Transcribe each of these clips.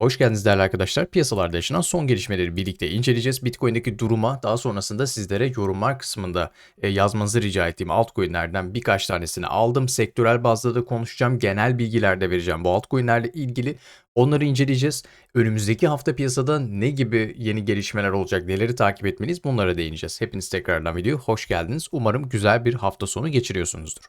Hoş geldiniz değerli arkadaşlar. Piyasalarda yaşanan son gelişmeleri birlikte inceleyeceğiz. Bitcoin'deki duruma daha sonrasında sizlere yorumlar kısmında e, yazmanızı rica ettiğim altcoin'lerden birkaç tanesini aldım. Sektörel bazda da konuşacağım. Genel bilgiler de vereceğim bu altcoin'lerle ilgili. Onları inceleyeceğiz. Önümüzdeki hafta piyasada ne gibi yeni gelişmeler olacak, neleri takip etmeliyiz bunlara değineceğiz. Hepiniz tekrardan videoya hoş geldiniz. Umarım güzel bir hafta sonu geçiriyorsunuzdur.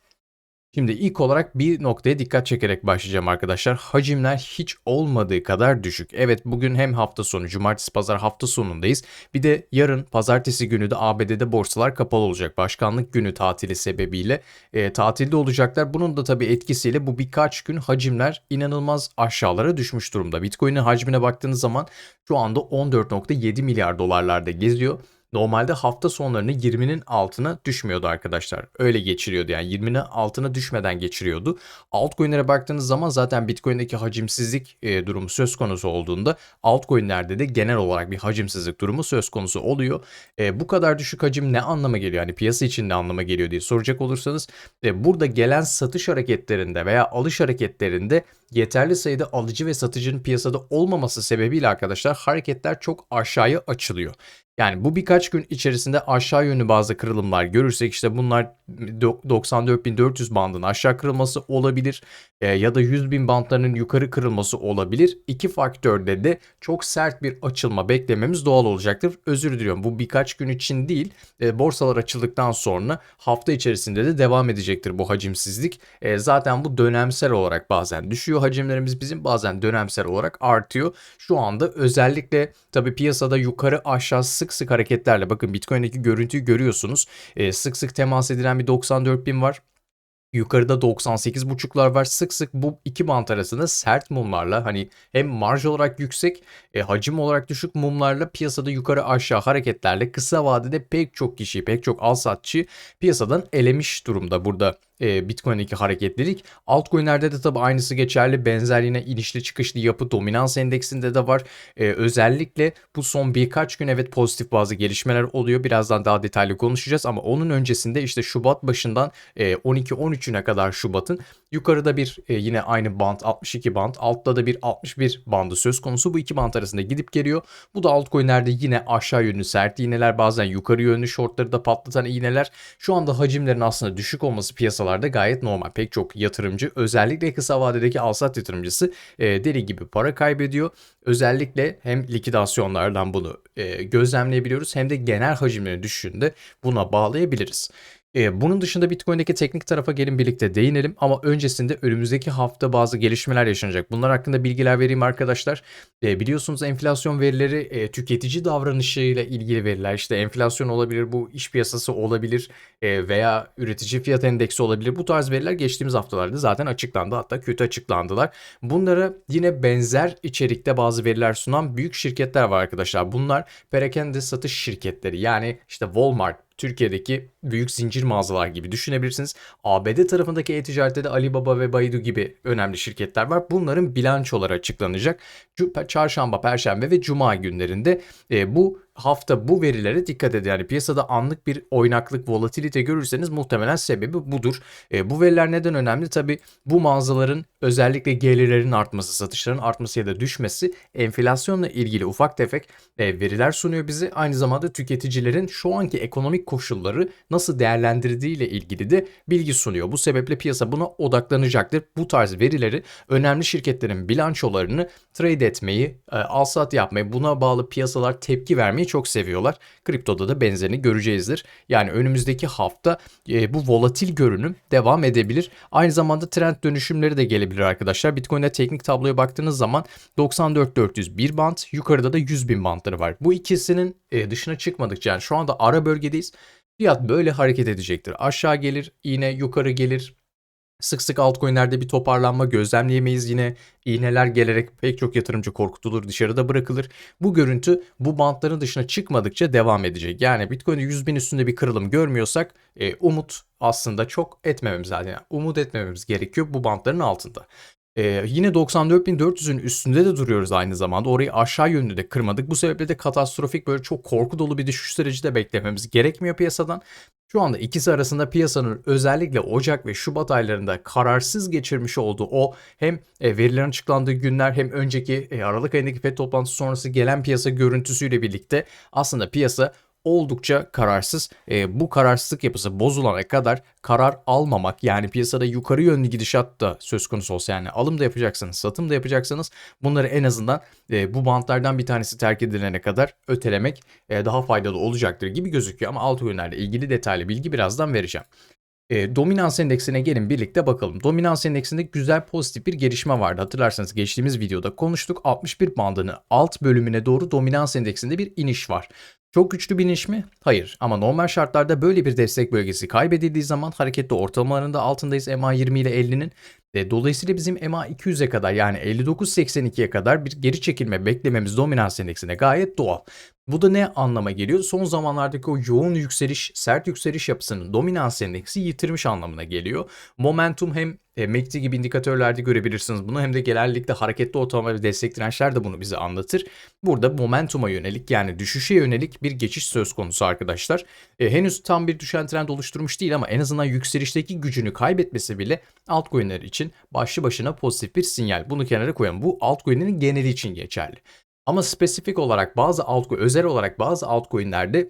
Şimdi ilk olarak bir noktaya dikkat çekerek başlayacağım arkadaşlar. Hacimler hiç olmadığı kadar düşük. Evet bugün hem hafta sonu, cumartesi, pazar hafta sonundayız. Bir de yarın pazartesi günü de ABD'de borsalar kapalı olacak. Başkanlık günü tatili sebebiyle e, tatilde olacaklar. Bunun da tabii etkisiyle bu birkaç gün hacimler inanılmaz aşağılara düşmüş durumda. Bitcoin'in hacmine baktığınız zaman şu anda 14.7 milyar dolarlarda geziyor. Normalde hafta sonlarını 20'nin altına düşmüyordu arkadaşlar. Öyle geçiriyordu yani 20'nin altına düşmeden geçiriyordu. Altcoin'lere baktığınız zaman zaten Bitcoin'deki hacimsizlik e, durumu söz konusu olduğunda altcoin'lerde de genel olarak bir hacimsizlik durumu söz konusu oluyor. E, bu kadar düşük hacim ne anlama geliyor? Yani piyasa için ne anlama geliyor diye soracak olursanız e, burada gelen satış hareketlerinde veya alış hareketlerinde yeterli sayıda alıcı ve satıcının piyasada olmaması sebebiyle arkadaşlar hareketler çok aşağıya açılıyor. Yani bu birkaç gün içerisinde aşağı yönlü bazı kırılımlar görürsek işte bunlar 94.400 bandının aşağı kırılması olabilir e, ya da 100.000 bandlarının yukarı kırılması olabilir. İki faktörde de çok sert bir açılma beklememiz doğal olacaktır. Özür diliyorum bu birkaç gün için değil e, borsalar açıldıktan sonra hafta içerisinde de devam edecektir bu hacimsizlik. E, zaten bu dönemsel olarak bazen düşüyor hacimlerimiz bizim bazen dönemsel olarak artıyor. Şu anda özellikle tabi piyasada yukarı aşağı sık sık hareketlerle bakın Bitcoin'deki görüntüyü görüyorsunuz. E, sık sık temas edilen bir 94 bin var. Yukarıda 98.5'lar var. Sık sık bu iki bant arasında sert mumlarla hani hem marj olarak yüksek, e, hacim olarak düşük mumlarla piyasada yukarı aşağı hareketlerle kısa vadede pek çok kişi, pek çok al satçı piyasadan elemiş durumda burada e, Bitcoin'deki hareketlilik. Altcoin'lerde de tabii aynısı geçerli. Benzer yine inişli çıkışlı yapı dominans endeksinde de var. E, özellikle bu son birkaç gün evet pozitif bazı gelişmeler oluyor. Birazdan daha detaylı konuşacağız ama onun öncesinde işte Şubat başından e, 12-13'üne kadar Şubat'ın yukarıda bir e, yine aynı band 62 band altta da bir 61 bandı söz konusu. Bu iki band arasında gidip geliyor. Bu da altcoin'lerde yine aşağı yönlü sert iğneler bazen yukarı yönlü shortları da patlatan iğneler. Şu anda hacimlerin aslında düşük olması piyasalar piyasalarda gayet normal. Pek çok yatırımcı özellikle kısa vadedeki alsat yatırımcısı e, deli gibi para kaybediyor. Özellikle hem likidasyonlardan bunu e, gözlemleyebiliyoruz hem de genel hacimlerin düşüşünde buna bağlayabiliriz. E, bunun dışında Bitcoin'deki teknik tarafa gelin birlikte değinelim ama öncesinde önümüzdeki hafta bazı gelişmeler yaşanacak. Bunlar hakkında bilgiler vereyim arkadaşlar. E, biliyorsunuz enflasyon verileri e, tüketici davranışıyla ilgili veriler. İşte enflasyon olabilir, bu iş piyasası olabilir e, veya üretici fiyat endeksi olabilir. Bu tarz veriler geçtiğimiz haftalarda zaten açıklandı hatta kötü açıklandılar. Bunlara yine benzer içerikte bazı veriler sunan büyük şirketler var arkadaşlar. Bunlar perakende satış şirketleri yani işte Walmart, Türkiye'deki büyük zincir mağazalar gibi düşünebilirsiniz. ABD tarafındaki e-ticarette de Alibaba ve Baidu gibi önemli şirketler var. Bunların bilançoları açıklanacak. Çarşamba, Perşembe ve Cuma günlerinde e, bu hafta bu verilere dikkat edin. Yani piyasada anlık bir oynaklık, volatilite görürseniz muhtemelen sebebi budur. E, bu veriler neden önemli? Tabi bu mağazaların özellikle gelirlerin artması, satışların artması ya da düşmesi enflasyonla ilgili ufak tefek e, veriler sunuyor bize. Aynı zamanda tüketicilerin şu anki ekonomik koşulları nasıl değerlendirdiği ile ilgili de bilgi sunuyor. Bu sebeple piyasa buna odaklanacaktır. Bu tarz verileri önemli şirketlerin bilançolarını trade etmeyi, e, al sat yapmayı, buna bağlı piyasalar tepki vermeyi çok seviyorlar. Kriptoda da benzerini göreceğizdir. Yani önümüzdeki hafta e, bu volatil görünüm devam edebilir. Aynı zamanda trend dönüşümleri de gelebilir arkadaşlar. Bitcoin'de teknik tabloya baktığınız zaman 94-401 band, yukarıda da 100 bin bantları var. Bu ikisinin e, dışına çıkmadıkça yani şu anda ara bölgedeyiz. Fiyat böyle hareket edecektir. Aşağı gelir, yine yukarı gelir. Sık sık altcoin'lerde bir toparlanma gözlemleyemeyiz yine. iğneler gelerek pek çok yatırımcı korkutulur, dışarıda bırakılır. Bu görüntü bu bantların dışına çıkmadıkça devam edecek. Yani Bitcoin'de 100 bin üstünde bir kırılım görmüyorsak e, umut aslında çok etmememiz lazım. Yani umut etmememiz gerekiyor bu bantların altında. Eee, yine 94.400'ün üstünde de duruyoruz aynı zamanda. Orayı aşağı yönlü de kırmadık. Bu sebeple de katastrofik böyle çok korku dolu bir düşüş süreci de beklememiz gerekmiyor piyasadan. Şu anda ikisi arasında piyasanın özellikle Ocak ve Şubat aylarında kararsız geçirmiş olduğu o hem e, verilerin açıklandığı günler hem önceki e, Aralık ayındaki FED toplantısı sonrası gelen piyasa görüntüsüyle birlikte aslında piyasa oldukça kararsız. E, bu kararsızlık yapısı bozulana kadar karar almamak yani piyasada yukarı yönlü gidişat da söz konusu olsa yani alım da yapacaksınız, satım da yapacaksınız. Bunları en azından e, bu bantlardan bir tanesi terk edilene kadar ötelemek e, daha faydalı olacaktır gibi gözüküyor. Ama alt ürünlerle ilgili detaylı bilgi birazdan vereceğim. E, dominans endeksine gelin birlikte bakalım. Dominans endeksinde güzel pozitif bir gelişme vardı. Hatırlarsanız geçtiğimiz videoda konuştuk. 61 bandının alt bölümüne doğru dominans endeksinde bir iniş var. Çok güçlü bir iniş mi? Hayır. Ama normal şartlarda böyle bir destek bölgesi kaybedildiği zaman hareketli ortalamalarında altındayız MA20 ile 50'nin. E, dolayısıyla bizim MA200'e kadar yani 59.82'ye kadar bir geri çekilme beklememiz dominans endeksine gayet doğal. Bu da ne anlama geliyor? Son zamanlardaki o yoğun yükseliş, sert yükseliş yapısının dominans endeksi yitirmiş anlamına geliyor. Momentum hem e, MACD gibi indikatörlerde görebilirsiniz bunu hem de genellikle hareketli ortalama ve destek dirençler de bunu bize anlatır. Burada momentuma yönelik yani düşüşe yönelik bir geçiş söz konusu arkadaşlar. E, henüz tam bir düşen trend oluşturmuş değil ama en azından yükselişteki gücünü kaybetmesi bile altcoin'ler için başlı başına pozitif bir sinyal. Bunu kenara koyalım. Bu altcoin'lerin geneli için geçerli. Ama spesifik olarak bazı altcoin, özel olarak bazı altcoin'lerde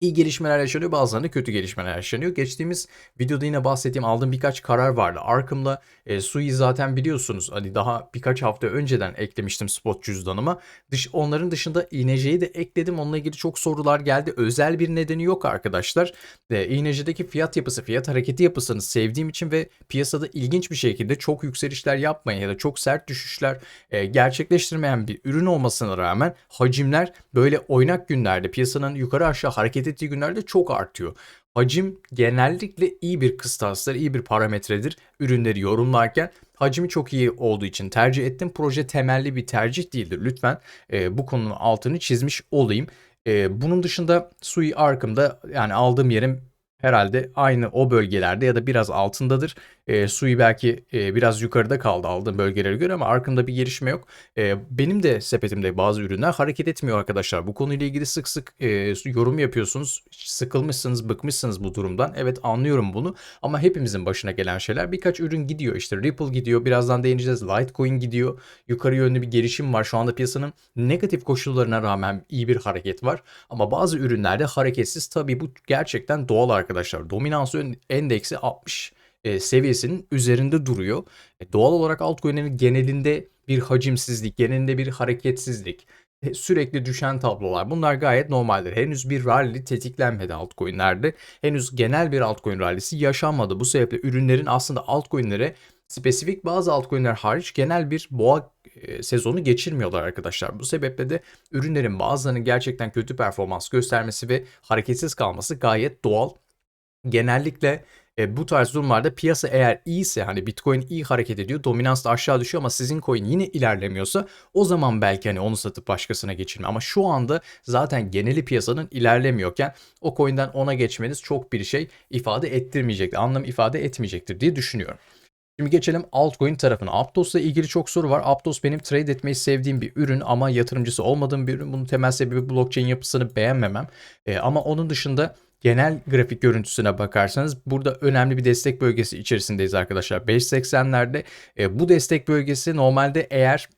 iyi gelişmeler yaşanıyor bazılarında kötü gelişmeler yaşanıyor. Geçtiğimiz videoda yine bahsettiğim aldığım birkaç karar vardı. Arkım'la e, Sui zaten biliyorsunuz hani daha birkaç hafta önceden eklemiştim spot cüzdanıma. Dış, onların dışında INC'yi de ekledim. Onunla ilgili çok sorular geldi. Özel bir nedeni yok arkadaşlar. E, INC'deki fiyat yapısı, fiyat hareketi yapısını sevdiğim için ve piyasada ilginç bir şekilde çok yükselişler yapmayan ya da çok sert düşüşler e, gerçekleştirmeyen bir ürün olmasına rağmen hacimler böyle oynak günlerde piyasanın yukarı aşağı hareket ettiği günlerde çok artıyor. Hacim genellikle iyi bir kıstasdır, iyi bir parametredir ürünleri yorumlarken. Hacmi çok iyi olduğu için tercih ettim. Proje temelli bir tercih değildir. Lütfen e, bu konunun altını çizmiş olayım. E, bunun dışında Sui Arkım'da yani aldığım yerim herhalde aynı o bölgelerde ya da biraz altındadır. E, Sui belki e, biraz yukarıda kaldı aldığım bölgelere göre ama arkamda bir gelişme yok. E, benim de sepetimde bazı ürünler hareket etmiyor arkadaşlar. Bu konuyla ilgili sık sık e, yorum yapıyorsunuz. Sıkılmışsınız, bıkmışsınız bu durumdan. Evet anlıyorum bunu ama hepimizin başına gelen şeyler birkaç ürün gidiyor. İşte Ripple gidiyor, birazdan değineceğiz. Litecoin gidiyor. Yukarı yönlü bir gelişim var. Şu anda piyasanın negatif koşullarına rağmen iyi bir hareket var. Ama bazı ürünlerde hareketsiz. Tabii bu gerçekten doğal arkadaşlar. Dominans endeksi 60 e, seviyesinin üzerinde duruyor. E, doğal olarak altcoin'lerin genelinde bir hacimsizlik, genelinde bir hareketsizlik, e, sürekli düşen tablolar bunlar gayet normaldir. Henüz bir rally tetiklenmedi altcoin'lerde. Henüz genel bir altcoin rallisi yaşanmadı. Bu sebeple ürünlerin aslında altcoin'lere spesifik bazı altcoin'ler hariç genel bir boğa e, sezonu geçirmiyorlar arkadaşlar. Bu sebeple de ürünlerin bazılarının gerçekten kötü performans göstermesi ve hareketsiz kalması gayet doğal. Genellikle e, bu tarz durumlarda piyasa eğer iyiyse hani Bitcoin iyi hareket ediyor, dominans da aşağı düşüyor ama sizin coin yine ilerlemiyorsa o zaman belki hani onu satıp başkasına geçirme. Ama şu anda zaten geneli piyasanın ilerlemiyorken o coin'den ona geçmeniz çok bir şey ifade ettirmeyecektir, anlam ifade etmeyecektir diye düşünüyorum. Şimdi geçelim altcoin tarafına. Aptos'la ilgili çok soru var. Aptos benim trade etmeyi sevdiğim bir ürün ama yatırımcısı olmadığım bir ürün. Bunun temel sebebi blockchain yapısını beğenmemem. E, ama onun dışında genel grafik görüntüsüne bakarsanız burada önemli bir destek bölgesi içerisindeyiz arkadaşlar. 5.80'lerde e, bu destek bölgesi normalde eğer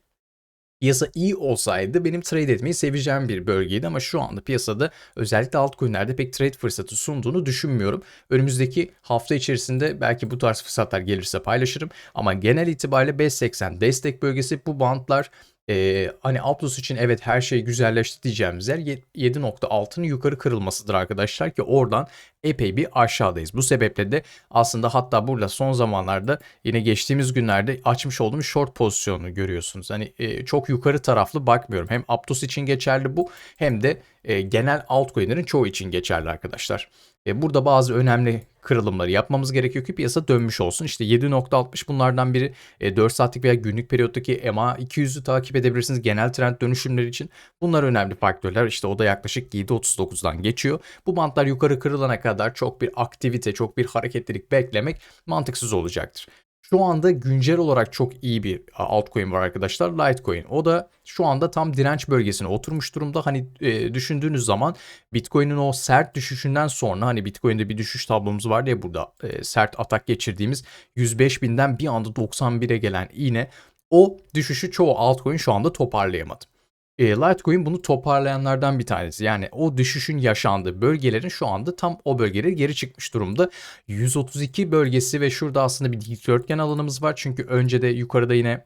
piyasa iyi olsaydı benim trade etmeyi seveceğim bir bölgeydi ama şu anda piyasada özellikle altcoin'lerde pek trade fırsatı sunduğunu düşünmüyorum. Önümüzdeki hafta içerisinde belki bu tarz fırsatlar gelirse paylaşırım ama genel itibariyle 5.80 destek bölgesi bu bantlar ee, hani Aptos için evet her şey güzelleşti diyeceğimiz yer 7.6'nın yukarı kırılmasıdır arkadaşlar ki oradan epey bir aşağıdayız. Bu sebeple de aslında hatta burada son zamanlarda yine geçtiğimiz günlerde açmış olduğum short pozisyonunu görüyorsunuz. Hani e, çok yukarı taraflı bakmıyorum. Hem Aptos için geçerli bu hem de e, genel altcoin'lerin çoğu için geçerli arkadaşlar. E, burada bazı önemli kırılımları yapmamız gerekiyor ki piyasa dönmüş olsun. İşte 7.60 bunlardan biri e, 4 saatlik veya günlük periyottaki EMA 200'ü takip edebilirsiniz genel trend dönüşümleri için. Bunlar önemli faktörler. İşte o da yaklaşık 7.39'dan geçiyor. Bu bantlar yukarı kırılana kadar çok bir aktivite, çok bir hareketlilik beklemek mantıksız olacaktır. Şu anda güncel olarak çok iyi bir altcoin var arkadaşlar. Litecoin. O da şu anda tam direnç bölgesine oturmuş durumda. Hani e, düşündüğünüz zaman Bitcoin'in o sert düşüşünden sonra hani Bitcoin'de bir düşüş tablomuz var ya burada e, sert atak geçirdiğimiz 105 binden bir anda 91'e gelen iğne o düşüşü çoğu altcoin şu anda toparlayamadı. E, Litecoin bunu toparlayanlardan bir tanesi. Yani o düşüşün yaşandığı bölgelerin şu anda tam o bölgelere geri çıkmış durumda. 132 bölgesi ve şurada aslında bir dikdörtgen alanımız var. Çünkü önce de yukarıda yine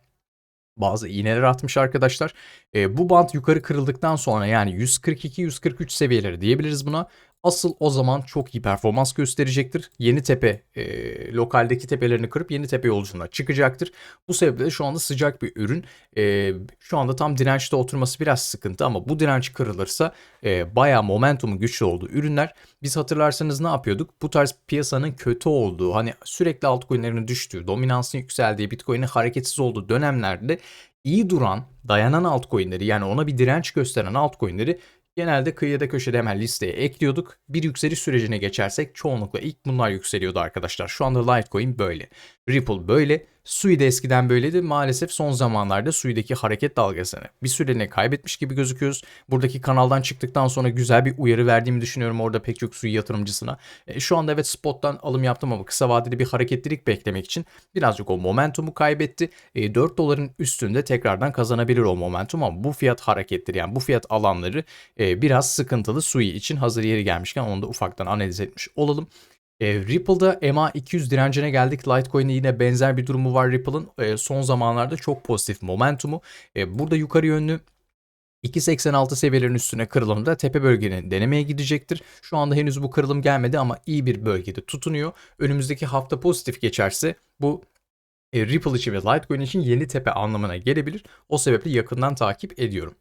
bazı iğneler atmış arkadaşlar. E, bu bant yukarı kırıldıktan sonra yani 142-143 seviyeleri diyebiliriz buna. Asıl o zaman çok iyi performans gösterecektir. Yeni tepe e, lokaldeki tepelerini kırıp yeni tepe yolculuğuna çıkacaktır. Bu sebeple şu anda sıcak bir ürün. E, şu anda tam dirençte oturması biraz sıkıntı ama bu direnç kırılırsa e, bayağı momentumu güçlü olduğu ürünler. Biz hatırlarsanız ne yapıyorduk? Bu tarz piyasanın kötü olduğu hani sürekli altcoin'lerin düştüğü, dominansın yükseldiği, Bitcoin'in hareketsiz olduğu dönemlerde iyi duran, dayanan altcoin'leri yani ona bir direnç gösteren altcoin'leri Genelde kıyıda köşede hemen listeye ekliyorduk. Bir yükseliş sürecine geçersek çoğunlukla ilk bunlar yükseliyordu arkadaşlar. Şu anda Litecoin böyle. Ripple böyle. Sui de eskiden böyleydi. Maalesef son zamanlarda Sui'deki hareket dalgasını bir süreliğine kaybetmiş gibi gözüküyoruz. Buradaki kanaldan çıktıktan sonra güzel bir uyarı verdiğimi düşünüyorum orada pek çok Sui yatırımcısına. E, şu anda evet spottan alım yaptım ama kısa vadeli bir hareketlilik beklemek için birazcık o momentumu kaybetti. E, 4 doların üstünde tekrardan kazanabilir o momentum ama bu fiyat hareketleri yani bu fiyat alanları e, biraz sıkıntılı Sui için hazır yeri gelmişken onu da ufaktan analiz etmiş olalım. E, Ripple'da MA200 direncine geldik. Litecoin'de yine benzer bir durumu var Ripple'ın. E, son zamanlarda çok pozitif momentumu. E, burada yukarı yönlü 2.86 seviyelerin üstüne kırılımda tepe bölgenin denemeye gidecektir. Şu anda henüz bu kırılım gelmedi ama iyi bir bölgede tutunuyor. Önümüzdeki hafta pozitif geçerse bu e, Ripple için ve Litecoin için yeni tepe anlamına gelebilir. O sebeple yakından takip ediyorum.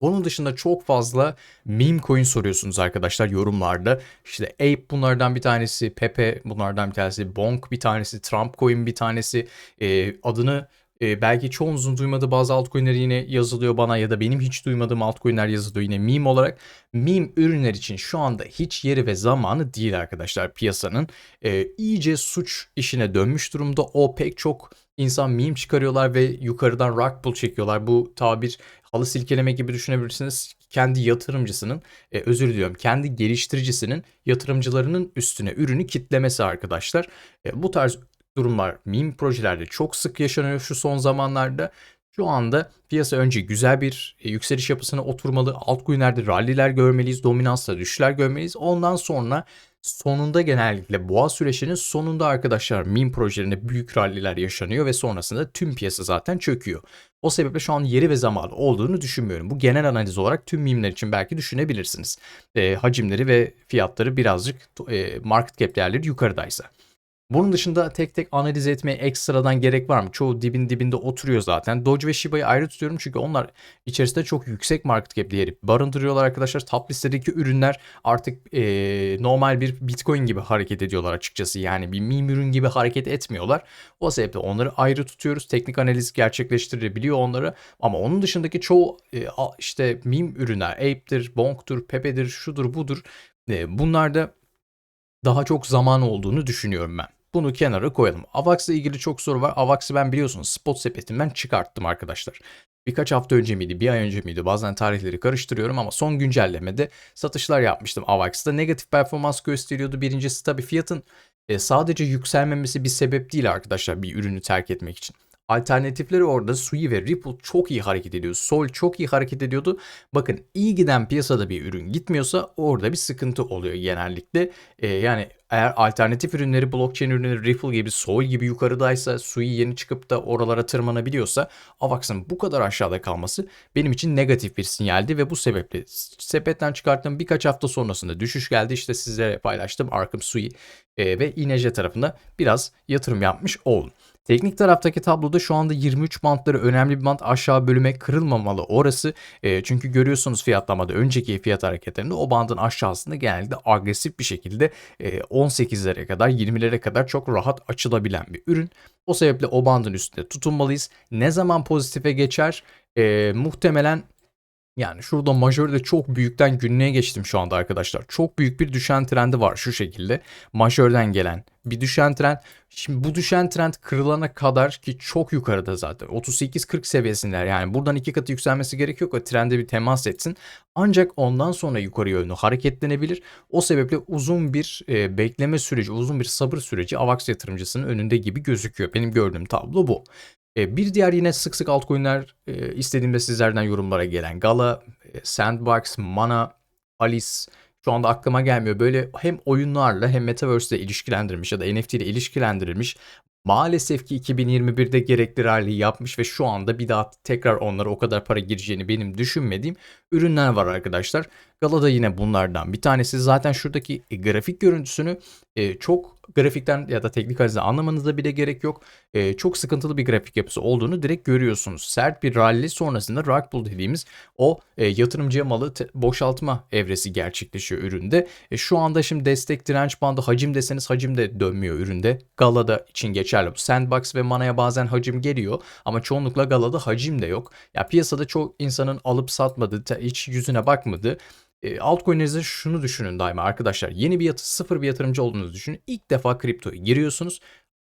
Onun dışında çok fazla meme coin soruyorsunuz arkadaşlar yorumlarda. İşte Ape bunlardan bir tanesi, Pepe bunlardan bir tanesi, Bonk bir tanesi, Trump coin bir tanesi. E, adını e, belki çoğunuzun duymadığı bazı altcoin'ler yine yazılıyor bana ya da benim hiç duymadığım altcoin'ler yazılıyor yine meme olarak. Meme ürünler için şu anda hiç yeri ve zamanı değil arkadaşlar piyasanın. E, iyice suç işine dönmüş durumda. O pek çok insan meme çıkarıyorlar ve yukarıdan rug pull çekiyorlar. Bu tabir halı silkeleme gibi düşünebilirsiniz. Kendi yatırımcısının, e, özür diliyorum, kendi geliştiricisinin yatırımcılarının üstüne ürünü kitlemesi arkadaşlar. E, bu tarz durumlar meme projelerde çok sık yaşanıyor şu son zamanlarda. Şu anda piyasa önce güzel bir e, yükseliş yapısına oturmalı. Altcoin'lerde ralliler görmeliyiz, dominansla düşüşler görmeliyiz. Ondan sonra sonunda genellikle boğa süreçinin sonunda arkadaşlar meme projelerinde büyük ralliler yaşanıyor ve sonrasında tüm piyasa zaten çöküyor. O sebeple şu an yeri ve zamanı olduğunu düşünmüyorum. Bu genel analiz olarak tüm mimler için belki düşünebilirsiniz. E, hacimleri ve fiyatları birazcık e, market cap değerleri yukarıdaysa. Bunun dışında tek tek analiz etmeye ekstradan gerek var mı? Çoğu dibin dibinde oturuyor zaten. Doge ve Shiba'yı ayrı tutuyorum çünkü onlar içerisinde çok yüksek market cap değeri barındırıyorlar arkadaşlar. Top listedeki ürünler artık e, normal bir Bitcoin gibi hareket ediyorlar açıkçası. Yani bir meme ürün gibi hareket etmiyorlar. O sebeple onları ayrı tutuyoruz. Teknik analiz gerçekleştirebiliyor onları. Ama onun dışındaki çoğu e, işte meme ürünler, Ape'dir, Bonk'tur, Pepe'dir, şudur budur. E, bunlarda daha çok zaman olduğunu düşünüyorum ben. Bunu kenara koyalım. AVAX'la ilgili çok soru var. AVAX'ı ben biliyorsunuz spot sepetimden çıkarttım arkadaşlar. Birkaç hafta önce miydi, bir ay önce miydi bazen tarihleri karıştırıyorum ama son güncellemede satışlar yapmıştım AVAX'ta. Negatif performans gösteriyordu. Birincisi tabii fiyatın e, sadece yükselmemesi bir sebep değil arkadaşlar bir ürünü terk etmek için. Alternatifleri orada Sui ve Ripple çok iyi hareket ediyor. Sol çok iyi hareket ediyordu. Bakın iyi giden piyasada bir ürün gitmiyorsa orada bir sıkıntı oluyor genellikle. Ee, yani eğer alternatif ürünleri, blockchain ürünleri, Ripple gibi, Sol gibi yukarıdaysa, Sui yeni çıkıp da oralara tırmanabiliyorsa Avax'ın bu kadar aşağıda kalması benim için negatif bir sinyaldi ve bu sebeple sepetten çıkarttığım birkaç hafta sonrasında düşüş geldi. İşte sizlere paylaştım Arkham Sui e, ve INC tarafında biraz yatırım yapmış oldum. Teknik taraftaki tabloda şu anda 23 bantları önemli bir bant aşağı bölüme kırılmamalı orası. E, çünkü görüyorsunuz fiyatlamada önceki fiyat hareketlerinde o bandın aşağısında genelde agresif bir şekilde e, 18'lere kadar 20'lere kadar çok rahat açılabilen bir ürün. O sebeple o bandın üstünde tutunmalıyız. Ne zaman pozitife geçer? E, muhtemelen Yani şurada majörde çok büyükten günlüğe geçtim şu anda arkadaşlar. Çok büyük bir düşen trendi var şu şekilde. Majörden gelen bir düşen trend. Şimdi bu düşen trend kırılana kadar ki çok yukarıda zaten 38-40 seviyesindeler. Yani buradan iki katı yükselmesi gerekiyor ki trende bir temas etsin. Ancak ondan sonra yukarı yönlü hareketlenebilir. O sebeple uzun bir e, bekleme süreci, uzun bir sabır süreci AVAX yatırımcısının önünde gibi gözüküyor. Benim gördüğüm tablo bu. E, bir diğer yine sık sık altcoin'ler e, istediğimde sizlerden yorumlara gelen Gala, e, Sandbox, Mana, Alice şu anda aklıma gelmiyor. Böyle hem oyunlarla hem Metaverse ile ilişkilendirilmiş ya da NFT ile ilişkilendirilmiş maalesef ki 2021'de gerekli rally yapmış ve şu anda bir daha tekrar onlara o kadar para gireceğini benim düşünmediğim ürünler var arkadaşlar. Gala da yine bunlardan bir tanesi. Zaten şuradaki grafik görüntüsünü çok grafikten ya da teknik analizden anlamanıza bile gerek yok. E, çok sıkıntılı bir grafik yapısı olduğunu direkt görüyorsunuz. Sert bir rally sonrasında rug pull dediğimiz o e, yatırımcıya malı boşaltma evresi gerçekleşiyor üründe. E, şu anda şimdi destek direnç bandı hacim deseniz hacim de dönmüyor üründe. Galada için geçerli bu. Sandbox ve Mana'ya bazen hacim geliyor ama çoğunlukla Galada hacim de yok. Ya piyasada çok insanın alıp satmadığı, hiç yüzüne bakmadı e, altcoin'lerinizde şunu düşünün daima arkadaşlar. Yeni bir yatı, sıfır bir yatırımcı olduğunuzu düşünün. İlk defa kriptoya giriyorsunuz.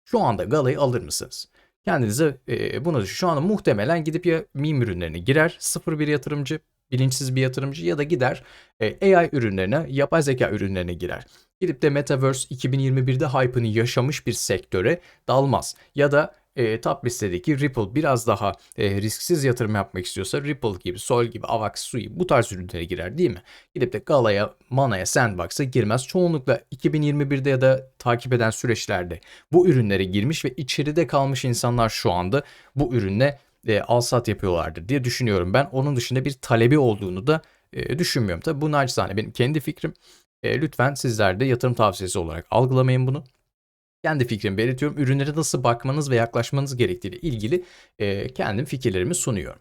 Şu anda Gala'yı alır mısınız? Kendinize e, bunu düşün. Şu anda muhtemelen gidip ya meme ürünlerine girer. Sıfır bir yatırımcı, bilinçsiz bir yatırımcı ya da gider e, AI ürünlerine, yapay zeka ürünlerine girer. Gidip de Metaverse 2021'de hype'ını yaşamış bir sektöre dalmaz. Ya da e, top listedeki Ripple biraz daha e, risksiz yatırım yapmak istiyorsa Ripple gibi, Sol gibi, Avax, Sui bu tarz ürünlere girer değil mi? Gidip de Gala'ya, Mana'ya, Sandbox'a girmez. Çoğunlukla 2021'de ya da takip eden süreçlerde bu ürünlere girmiş ve içeride kalmış insanlar şu anda bu ürünle e, alsat yapıyorlardır diye düşünüyorum. Ben onun dışında bir talebi olduğunu da e, düşünmüyorum. Tabi bu naçizane benim kendi fikrim. E, lütfen sizler de yatırım tavsiyesi olarak algılamayın bunu kendi fikrimi belirtiyorum. Ürünlere nasıl bakmanız ve yaklaşmanız gerektiğiyle ilgili e, kendim fikirlerimi sunuyorum.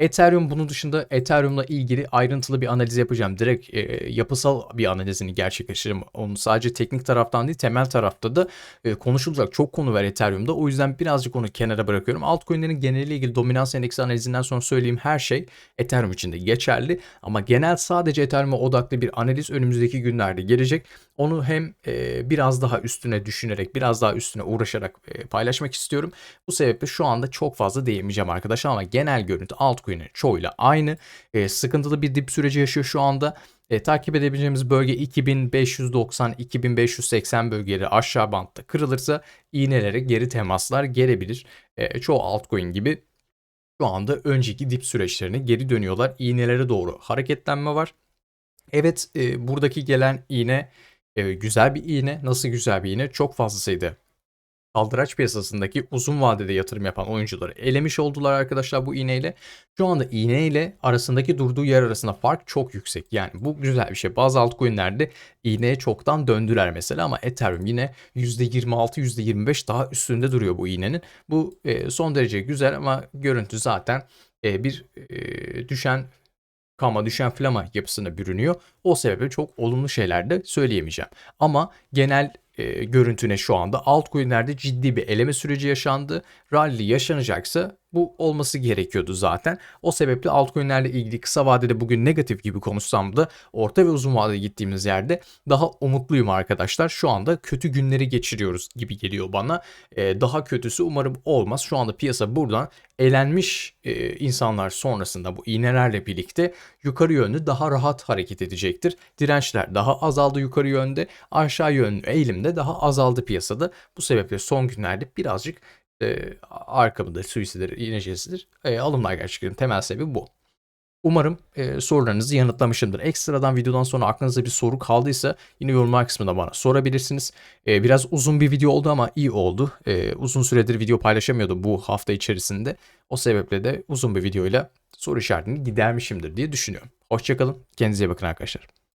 Ethereum bunun dışında Ethereum'la ilgili ayrıntılı bir analiz yapacağım. Direkt e, yapısal bir analizini gerçekleştiririm. Onu sadece teknik taraftan değil temel tarafta da e, konuşulacak çok konu var Ethereum'da. O yüzden birazcık onu kenara bırakıyorum. Altcoin'lerin geneliyle ilgili dominans endeksi analizinden sonra söyleyeyim her şey Ethereum için de geçerli. Ama genel sadece Ethereum'a odaklı bir analiz önümüzdeki günlerde gelecek. Onu hem e, biraz daha üstüne düşünerek, biraz daha üstüne uğraşarak e, paylaşmak istiyorum. Bu sebeple şu anda çok fazla değinmeyeceğim arkadaşlar ama genel görüntü altcoin'in çoğuyla aynı. E, sıkıntılı bir dip süreci yaşıyor şu anda. E, takip edebileceğimiz bölge 2590-2580 bölgeleri aşağı bantta kırılırsa iğnelere geri temaslar gelebilir. E, çoğu altcoin gibi şu anda önceki dip süreçlerine geri dönüyorlar. İğnelere doğru hareketlenme var. Evet e, buradaki gelen iğne e, güzel bir iğne. Nasıl güzel bir iğne? Çok fazla sayıda kaldıraç piyasasındaki uzun vadede yatırım yapan oyuncuları elemiş oldular arkadaşlar bu iğneyle. Şu anda iğne ile arasındaki durduğu yer arasında fark çok yüksek. Yani bu güzel bir şey. Bazı altcoin'lerde iğneye çoktan döndüler mesela ama Ethereum yine %26 %25 daha üstünde duruyor bu iğnenin. Bu e, son derece güzel ama görüntü zaten e, bir e, düşen kama düşen flama yapısına bürünüyor. O sebeple çok olumlu şeyler de söyleyemeyeceğim. Ama genel e, görüntüne şu anda altcoin'lerde ciddi bir eleme süreci yaşandı. Rally yaşanacaksa bu olması gerekiyordu zaten. O sebeple altcoin'lerle ilgili kısa vadede bugün negatif gibi konuşsam da orta ve uzun vadede gittiğimiz yerde daha umutluyum arkadaşlar. Şu anda kötü günleri geçiriyoruz gibi geliyor bana. Ee, daha kötüsü umarım olmaz. Şu anda piyasa buradan elenmiş e, insanlar sonrasında bu iğnelerle birlikte yukarı yönlü daha rahat hareket edecektir. Dirençler daha azaldı yukarı yönde. Aşağı yönlü eğilimde daha azaldı piyasada. Bu sebeple son günlerde birazcık e, arkamıdır, suisidir, iğnecesidir. E, alımlar gerçekten temel sebebi bu. Umarım e, sorularınızı yanıtlamışımdır. Ekstradan videodan sonra aklınızda bir soru kaldıysa yine yorumlar kısmında bana sorabilirsiniz. E, biraz uzun bir video oldu ama iyi oldu. E, uzun süredir video paylaşamıyordum bu hafta içerisinde. O sebeple de uzun bir videoyla soru işaretini gidermişimdir diye düşünüyorum. Hoşçakalın. Kendinize iyi bakın arkadaşlar.